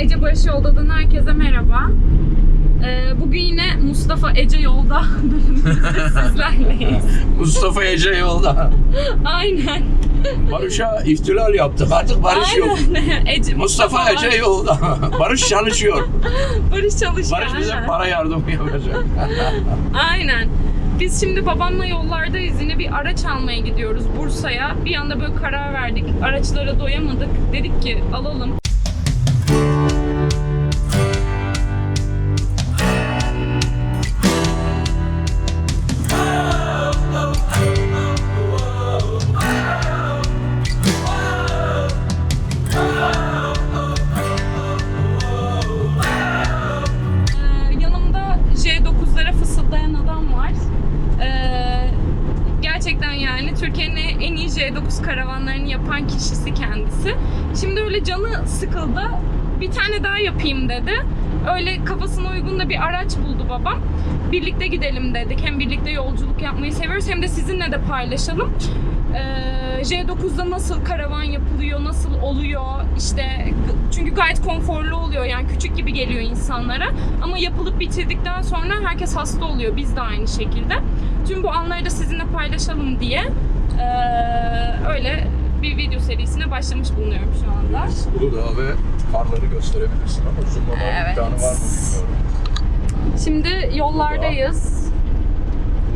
Ece Barış Yolda'dan herkese merhaba. Ee, bugün yine Mustafa Ece Yolda sizlerleyiz. Mustafa Ece yolda. Aynen. Barış'a ihtilal yaptık. Artık Barış yok. Aynen. Ece, Mustafa var. Ece yolda. Barış çalışıyor. Barış çalışıyor. Barış bize aynen. para yardımı yapacak. Aynen. Biz şimdi babamla yollardayız. Yine bir araç almaya gidiyoruz Bursa'ya. Bir anda böyle karar verdik. Araçlara doyamadık. Dedik ki alalım. Yapan kişisi kendisi. Şimdi öyle canı sıkıldı. Bir tane daha yapayım dedi. Öyle kafasına uygun da bir araç buldu babam. Birlikte gidelim dedik. Hem birlikte yolculuk yapmayı seviyoruz hem de sizinle de paylaşalım. Ee, J9'da nasıl karavan yapılıyor, nasıl oluyor işte çünkü gayet konforlu oluyor yani küçük gibi geliyor insanlara ama yapılıp bitirdikten sonra herkes hasta oluyor biz de aynı şekilde. Tüm bu anları da sizinle paylaşalım diye ee, öyle bir video serisine başlamış bulunuyorum şu anda. Uludağ ve karları gösterebilirsin ama zoomlama Evet. imkanı var mı bilmiyorum. Şimdi yollardayız.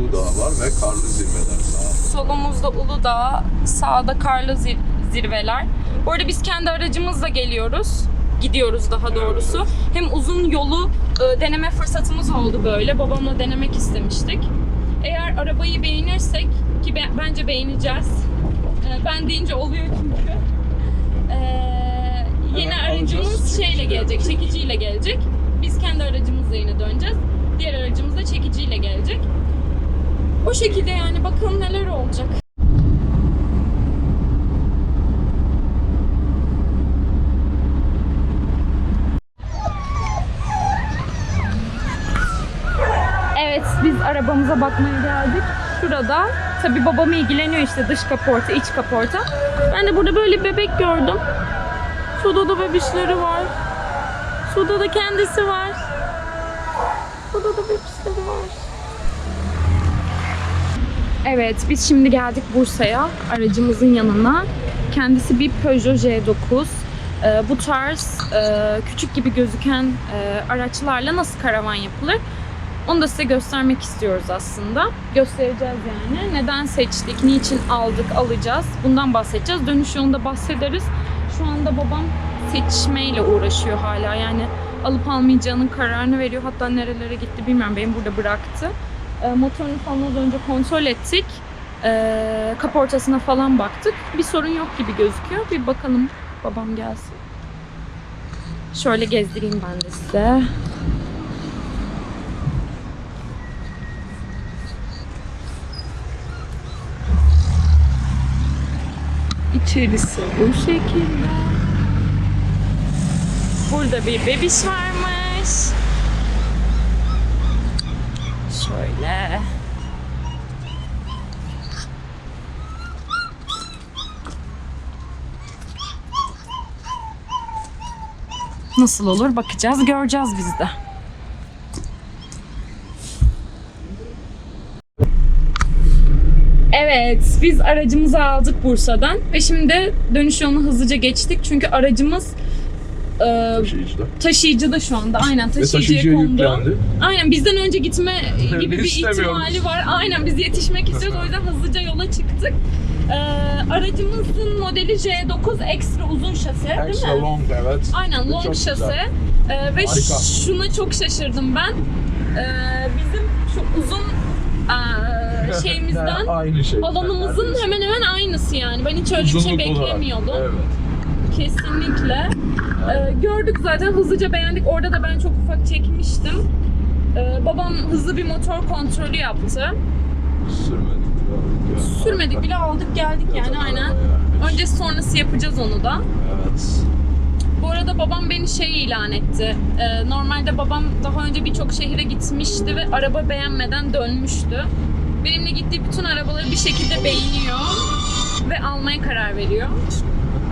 Uludağ var ve karlı zirveler sağ. Solumuzda Uludağ, sağda karlı zir- zirveler. Bu arada biz kendi aracımızla geliyoruz. Gidiyoruz daha doğrusu. Hem uzun yolu e, deneme fırsatımız oldu böyle. Babamla denemek istemiştik. Eğer arabayı beğenirsek ki be- bence beğeneceğiz. E, ben deyince oluyor çünkü. E, yeni Hemen aracımız alacağız, şeyle gelecek, çekiciyle gelecek. Biz kendi aracımızla yine döneceğiz. Diğer aracımız da çekiciyle gelecek. O şekilde yani bakalım neler olacak. Evet biz arabamıza bakmaya geldik. Şurada tabii babam ilgileniyor işte dış kaporta, iç kaporta. Ben de burada böyle bir bebek gördüm. Şurada da bebişleri var. Şurada da kendisi var. Şurada da bebişleri var. Evet, biz şimdi geldik Bursa'ya, aracımızın yanına. Kendisi bir Peugeot J9. Ee, bu tarz e, küçük gibi gözüken e, araçlarla nasıl karavan yapılır? Onu da size göstermek istiyoruz aslında. Göstereceğiz yani. Neden seçtik, niçin aldık, alacağız. Bundan bahsedeceğiz. Dönüş yolunda bahsederiz. Şu anda babam seçmeyle uğraşıyor hala. Yani alıp almayacağının kararını veriyor. Hatta nerelere gitti bilmiyorum. Beni burada bıraktı. E, motorunu falan az önce kontrol ettik. E, kaportasına falan baktık. Bir sorun yok gibi gözüküyor. Bir bakalım babam gelsin. Şöyle gezdireyim ben de size. İçerisi bu şekilde. Burada bir bebiş varmış. Şöyle. Nasıl olur bakacağız, göreceğiz biz de. Evet, biz aracımızı aldık Bursa'dan ve şimdi dönüş yolunu hızlıca geçtik çünkü aracımız e, Taşıyıcıda. taşıyıcıda şu anda. Aynen taşıyıcıya kondu. yüklendi. Aynen bizden önce gitme gibi bir ihtimali var. Aynen biz yetişmek istiyoruz. O yüzden hızlıca yola çıktık. Ee, aracımızın modeli J9 ekstra uzun şase değil Extra mi? long evet. Aynen long çok şase. Ee, ve Harika. şuna çok şaşırdım ben. Ee, bizim şu uzun şeyimizden Aynı şey. alanımızın Neredeyse. hemen hemen aynısı yani. Ben hiç öyle bir şey Uzunluk olarak. beklemiyordum. Evet. Kesinlikle. Ee, gördük zaten hızlıca beğendik. Orada da ben çok ufak çekmiştim. Ee, babam hızlı bir motor kontrolü yaptı. Sürmedik. ya. Sürmedik bile aldık geldik yani Zaten aynen. araba yani. Öncesi sonrası yapacağız onu da. Evet. Bu arada babam beni şey ilan etti. Ee, normalde babam daha önce birçok şehire gitmişti ve araba beğenmeden dönmüştü. Benimle gittiği bütün arabaları bir şekilde beğeniyor ve almaya karar veriyor.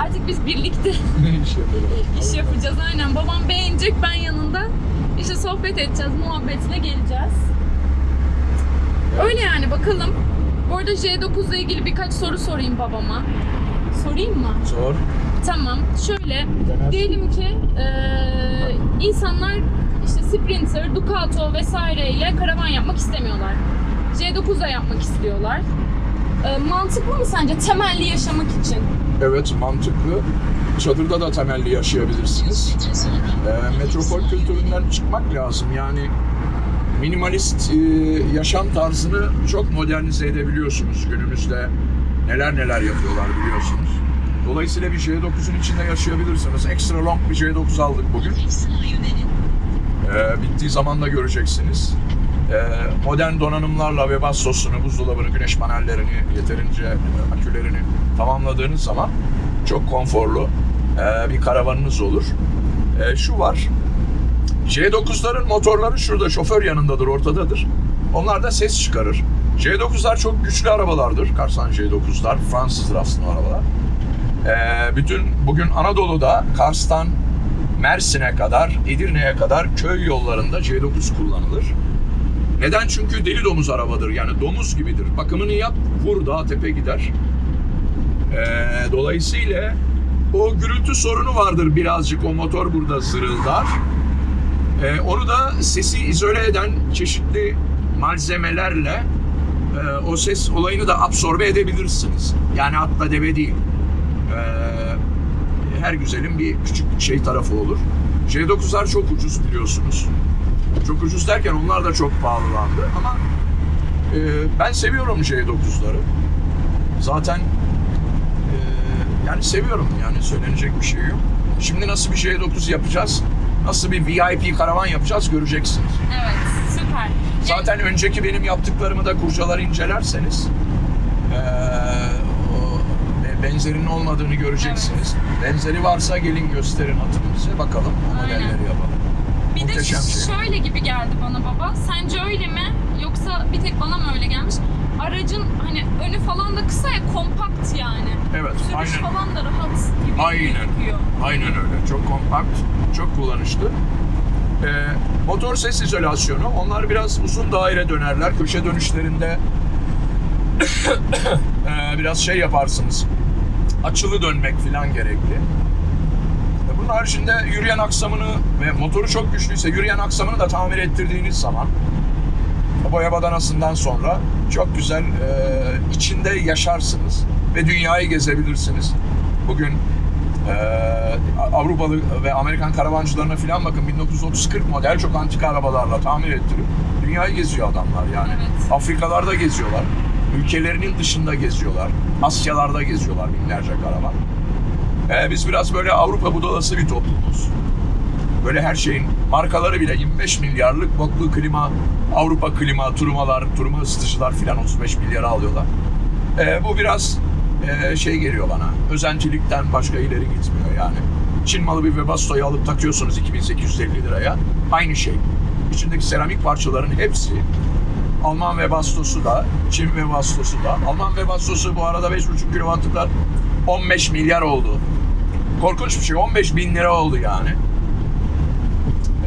Artık biz birlikte iş yapacağız. Aynen babam beğenecek ben yanında. İşte sohbet edeceğiz, muhabbetine geleceğiz. Öyle yani bakalım. Bu arada J9 ile ilgili birkaç soru sorayım babama. Sorayım mı? Sor. Tamam. Şöyle diyelim ki eee, insanlar işte Sprinter, Ducato vesaireyle karavan yapmak istemiyorlar. J9'a yapmak istiyorlar. Eee, mantıklı mı sence temelli yaşamak için? Evet mantıklı. Çadırda da temelli yaşayabilirsiniz. Ee, metropol kültüründen çıkmak lazım. Yani minimalist e, yaşam tarzını çok modernize edebiliyorsunuz günümüzde. Neler neler yapıyorlar biliyorsunuz. Dolayısıyla bir J9'un içinde yaşayabilirsiniz. Extra long bir J9 aldık bugün. Ee, bittiği zaman da göreceksiniz. Ee, modern donanımlarla Webasto sosunu, buzdolabını, güneş panellerini, yeterince akülerini tamamladığınız zaman çok konforlu e, bir karavanınız olur. E, şu var, J9'ların motorları şurada, şoför yanındadır, ortadadır. Onlar da ses çıkarır. J9'lar çok güçlü arabalardır. Karsan J9'lar, Fransızdır aslında o arabalar. Ee, bütün bugün Anadolu'da Kars'tan Mersin'e kadar, Edirne'ye kadar köy yollarında C9 kullanılır. Neden? Çünkü deli domuz arabadır. Yani domuz gibidir. Bakımını yap, vur dağ tepe gider. Ee, dolayısıyla o gürültü sorunu vardır birazcık. O motor burada zırıldar. Ee, onu da sesi izole eden çeşitli malzemelerle e, o ses olayını da absorbe edebilirsiniz. Yani atla deve değil. Ee, her güzelin bir küçük şey tarafı olur. J9'lar çok ucuz biliyorsunuz. Çok ucuz derken onlar da çok pahalılandı ama e, ben seviyorum J9'ları. Zaten e, yani seviyorum yani söylenecek bir şey yok. Şimdi nasıl bir J9 yapacağız? Nasıl bir VIP karavan yapacağız göreceksiniz. Evet, süper. Zaten önceki benim yaptıklarımı da kurcalar incelerseniz be- benzerinin olmadığını göreceksiniz. Benzeri varsa gelin gösterin atın bize bakalım o modelleri yapalım. Bir de Muhteşem şey. şöyle gibi geldi bana baba. Sence öyle mi? Yoksa bir tek bana mı öyle gelmiş? Aracın hani önü falan da kısa ya kompakt yani. Evet, Sürüş aynen. falan da rahat gibi Aynen. gözüküyor. Aynen öyle. Çok kompakt, çok kullanışlı. Eee, motor ses izolasyonu. Onlar biraz uzun daire dönerler. Köşe dönüşlerinde eee, biraz şey yaparsınız. Açılı dönmek falan gerekli. E, Bunun haricinde yürüyen aksamını ve motoru çok güçlüyse yürüyen aksamını da tamir ettirdiğiniz zaman boya badanasından sonra çok güzel eee, içinde yaşarsınız ve dünyayı gezebilirsiniz. Bugün eee, Avrupalı ve Amerikan karavancılarına falan bakın 1930-40 model çok antika arabalarla tamir ettirip dünyayı geziyor adamlar yani. Evet. Afrikalarda geziyorlar. Ülkelerinin dışında geziyorlar. Asyalarda geziyorlar binlerce karavan. Ee, biz biraz böyle Avrupa budalası bir toplumuz. Böyle her şeyin markaları bile 25 milyarlık boklu klima, Avrupa klima, turmalar, turma ısıtıcılar filan 35 milyara alıyorlar. Ee, bu biraz e, şey geliyor bana. Özentilikten başka ileri gitmiyor yani. Çin malı bir Webasto'yu alıp takıyorsunuz 2850 liraya. Aynı şey. İçindeki seramik parçaların hepsi Alman Webasto'su da, Çin Webasto'su da. Alman Webasto'su bu arada 5,5 kW'lıklar 15 milyar oldu. Korkunç bir şey. 15 bin lira oldu yani.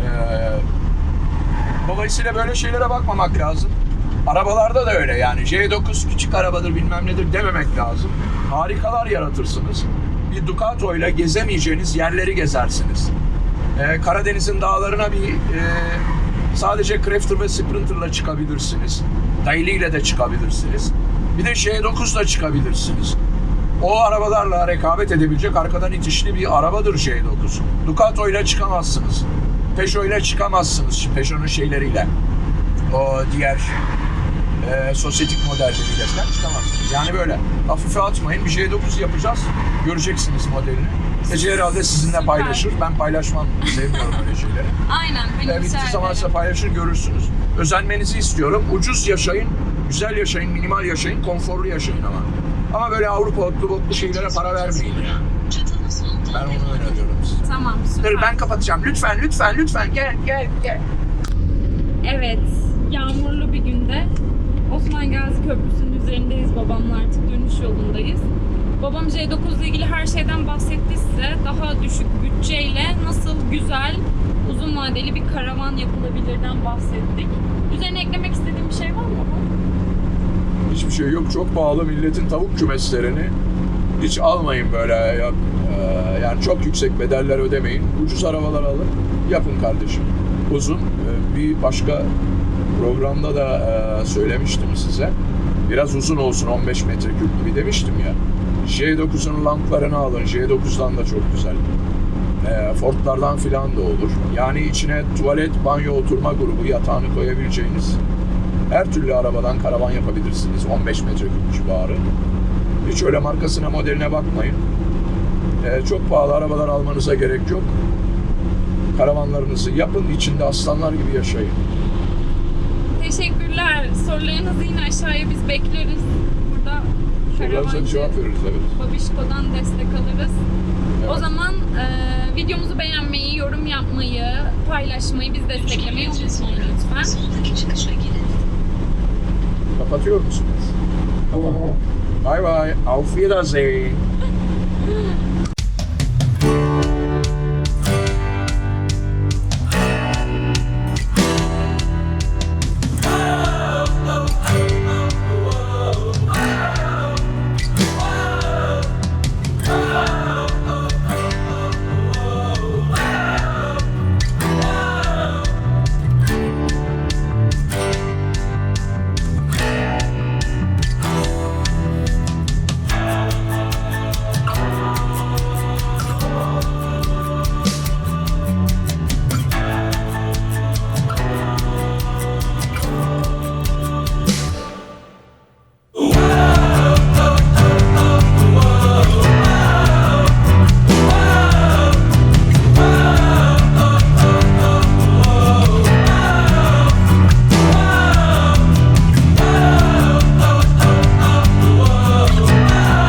Ee, dolayısıyla böyle şeylere bakmamak lazım. Arabalarda da öyle yani. J9 küçük arabadır bilmem nedir dememek lazım. Harikalar yaratırsınız. Bir Ducato ile gezemeyeceğiniz yerleri gezersiniz. Ee, Karadeniz'in dağlarına bir e, sadece Crafter ve Sprinter'la çıkabilirsiniz. Daily ile de çıkabilirsiniz. Bir de J9'la çıkabilirsiniz. O arabalarla rekabet edebilecek arkadan itişli bir arabadır J9. Ducato ile çıkamazsınız. Peugeot ile çıkamazsınız. Peugeot'un şeyleriyle. O diğer e, sosyetik modelleriyle falan çıkamazsınız. Yani böyle hafife atmayın. Bir J9 yapacağız. Göreceksiniz modelini. Ece herhalde sizinle Süper. paylaşır. Ben paylaşmam. Sevmiyorum öyle şeyleri. Aynen. Ben E, rica bittiği zaman size paylaşır görürsünüz. Özenmenizi istiyorum. Ucuz yaşayın, güzel yaşayın, minimal yaşayın, konforlu yaşayın ama. Ama böyle Avrupa otlu botlu şeylere para vermeyin ya. Ben onu öneriyorum size. Tamam süper. Dur ben kapatacağım. Lütfen, lütfen, lütfen. Gel, gel, gel. Evet, yağmurlu bir günde Osman Gazi Köprüsü'nün üzerindeyiz babamla artık dönüş yolundayız. Babam J9 ile ilgili her şeyden bahsetti size. Daha düşük bütçeyle nasıl güzel, uzun vadeli bir karavan yapılabilirden bahsettik. Üzerine eklemek istediğim bir şey var mı? Hiçbir şey yok. Çok pahalı milletin tavuk kümeslerini hiç almayın böyle. Yok. Ee, yani çok yüksek bedeller ödemeyin. Ucuz arabalar alın. Yapın kardeşim. Uzun. Ee, bir başka programda da e, söylemiştim size. Biraz uzun olsun 15 metreküp gibi demiştim ya. J9'un lamplarını alın. J9'dan da çok güzel. Ee, Ford'lardan filan da olur. Yani içine tuvalet, banyo, oturma grubu yatağını koyabileceğiniz her türlü arabadan karavan yapabilirsiniz 15 metreküp civarı. Hiç öyle markasına modeline bakmayın. Ee, çok pahalı arabalar almanıza gerek yok. Karavanlarınızı yapın, içinde aslanlar gibi yaşayın. Teşekkürler. Sorularınızı yine aşağıya biz bekleriz. Burada Sorularınıza cevap veririz evet. Babişko'dan destek alırız. Evet. O zaman e, videomuzu beğenmeyi, yorum yapmayı, paylaşmayı, biz desteklemeyi unutmayın lütfen. Soldaki çıkışa gidin. Kapatıyor musunuz? Bye bye. Auf Wiedersehen.